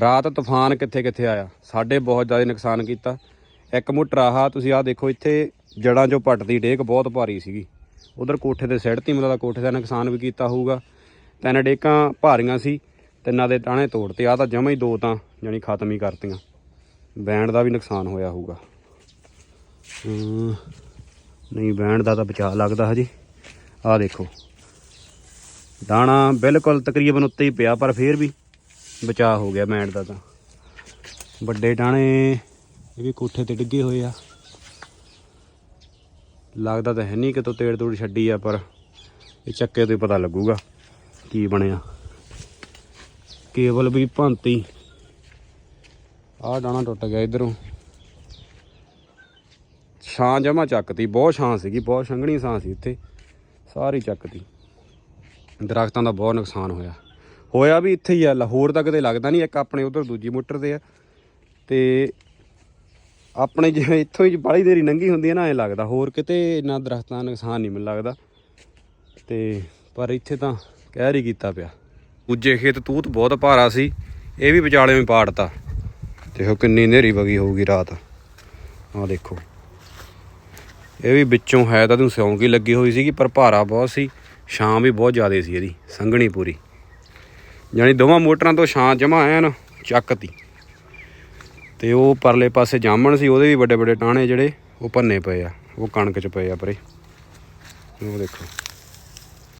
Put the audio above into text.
ਰਾਤ ਤੂਫਾਨ ਕਿੱਥੇ ਕਿੱਥੇ ਆਇਆ? ਸਾਡੇ ਬਹੁਤ ਜ਼ਿਆਦਾ ਨੁਕਸਾਨ ਕੀਤਾ। ਇੱਕ ਮੋਟਰ ਆਹ ਤੁਸੀਂ ਆਹ ਦੇਖੋ, ਇੱਥੇ ਜੜਾਂ ਚੋਂ ਪੱਟਦੀ, ਡੇਕ ਬਹੁਤ ਭਾਰੀ ਸੀਗੀ। ਉਧਰ ਕੋਠੇ ਤੇ ਸਿੱੜਤੀ ਮਤਲਬ ਕੋਠੇ ਦਾ ਨੁਕਸਾਨ ਵੀ ਕੀਤਾ ਹੋਊਗਾ। ਤਿੰਨ ਡੇਕਾਂ ਭਾਰੀਆਂ ਸੀ, ਤਿੰਨਾਂ ਦੇ ਟਾਣੇ ਤੋੜਤੇ। ਆ ਤਾਂ ਜਮਾਂ ਹੀ ਦੋ ਤਾਂ ਜਾਨੀ ਖਤਮ ਹੀ ਕਰਤੀਆਂ। ਬੈਂਡ ਦਾ ਵੀ ਨੁਕਸਾਨ ਹੋਇਆ ਹੋਊਗਾ। ਨਹੀਂ ਬੈਂਡ ਦਾ ਤਾਂ ਬਚਾਅ ਲੱਗਦਾ ਹਜੇ। ਆਹ ਦੇਖੋ। ਦਾਣਾ ਬਿਲਕੁਲ ਤਕਰੀਬਨ ਉੱਤੇ ਹੀ ਪਿਆ, ਪਰ ਫੇਰ ਵੀ ਬਚਾਅ ਹੋ ਗਿਆ ਬੈਂਡ ਦਾ ਤਾਂ। ਵੱਡੇ ਟਾਣੇ, ਇਹ ਵੀ ਕੋਠੇ ਤੇ ਡਿੱਗੇ ਹੋਏ ਆ। ਲੱਗਦਾ ਤਾਂ ਹੈ ਨਹੀਂ ਕਿਤੋਂ ਤੇੜ ਤੂੜ ਛੱਡੀ ਆ, ਪਰ ਇਹ ਚੱਕੇ ਤੋਂ ਹੀ ਪਤਾ ਲੱਗੂਗਾ ਕੀ ਬਣਿਆ। ਕੇਬਲ ਵੀ ਭੰਤੀ। ਆਹ ਡਾਣਾ ਟੁੱਟ ਗਿਆ ਇਧਰੋਂ। ਛਾਂ ਜਮਾ ਚੱਕਤੀ, ਬਹੁਤ ਛਾਂ ਸੀਗੀ, ਬਹੁਤ ਸੰਘਣੀ ਛਾਂ ਸੀ ਇੱਥੇ। ਸਾਰੀ ਚੱਕਤੀ। ਦਰਖਤਾਂ ਦਾ ਬਹੁਤ ਨੁਕਸਾਨ ਹੋਇਆ। ਹੋਇਆ ਵੀ ਇੱਥੇ ਹੀ ਆ, ਲਾਹੌਰ ਤਾਂ ਕਿਤੇ ਲੱਗਦਾ ਨਹੀਂ, ਇੱਕ ਆਪਣੇ ਉਧਰ, ਦੂਜੀ ਮੋਟਰ ਤੇ ਆ। ਤੇ ਆਪਣੇ ਜਿਵੇਂ ਇੱਥੋਂ ਹੀ ਬਾਹਲੀ ਦੇਰੀ ਨੰਗੀ ਹੁੰਦੀ ਹੈ ਨਾ, ਐ ਲੱਗਦਾ। ਹੋਰ ਕਿਤੇ ਇੰਨਾ ਦਰਖਤਾਂ ਦਾ ਨੁਕਸਾਨ ਨਹੀਂ ਮੈਨੂੰ ਲੱਗਦਾ। ਤੇ ਪਰ ਇੱਥੇ ਤਾਂ ਕਹਿਰ ਹੀ ਕੀਤਾ ਪਿਆ। ਉੱਜੇ ਖੇਤ ਤੂਤ ਬਹੁਤ ਭਾਰਾ ਸੀ, ਇਹ ਵੀ ਵਿਚਾਲੇ ਵਿੱਚ ਪਾੜਤਾ। ਦੇਖੋ ਕਿੰਨੀ ਹਨੇਰੀ ਵਗੀ ਹੋਊਗੀ ਰਾਤ। ਆਹ ਦੇਖੋ। ਇਹ ਵੀ ਵਿੱਚੋਂ ਹੈ ਤਾਂ ਤੂੰ ਸਿਉਂਕ ਹੀ ਲੱਗੀ ਹੋਈ ਸੀਗੀ, ਪਰ ਭਾਰਾ ਬਹੁਤ ਸੀ। ਸ਼ਾਮ ਵੀ ਬਹੁਤ ਜ਼ਿਆਦਾ ਸੀ ਇਹਦੀ, ਸੰਘਣੀ ਪੂਰੀ। ਯਾਨੀ ਦੋਵਾਂ ਮੋਟਰਾਂ ਤੋਂ ਛਾਂ ਜਮਾ ਐਨ ਚੱਕਤੀ ਤੇ। ਉਹ ਪਰਲੇ ਪਾਸੇ ਜਾਮਣ ਸੀ, ਉਹਦੇ ਵੀ ਵੱਡੇ ਵੱਡੇ ਟਾਣੇ ਜਿਹੜੇ, ਉਹ ਭੰਨੇ ਪਏ ਆ, ਉਹ ਕਣਕ ਚ ਪਏ ਆ ਪਰੇ। ਉਹ ਦੇਖੋ।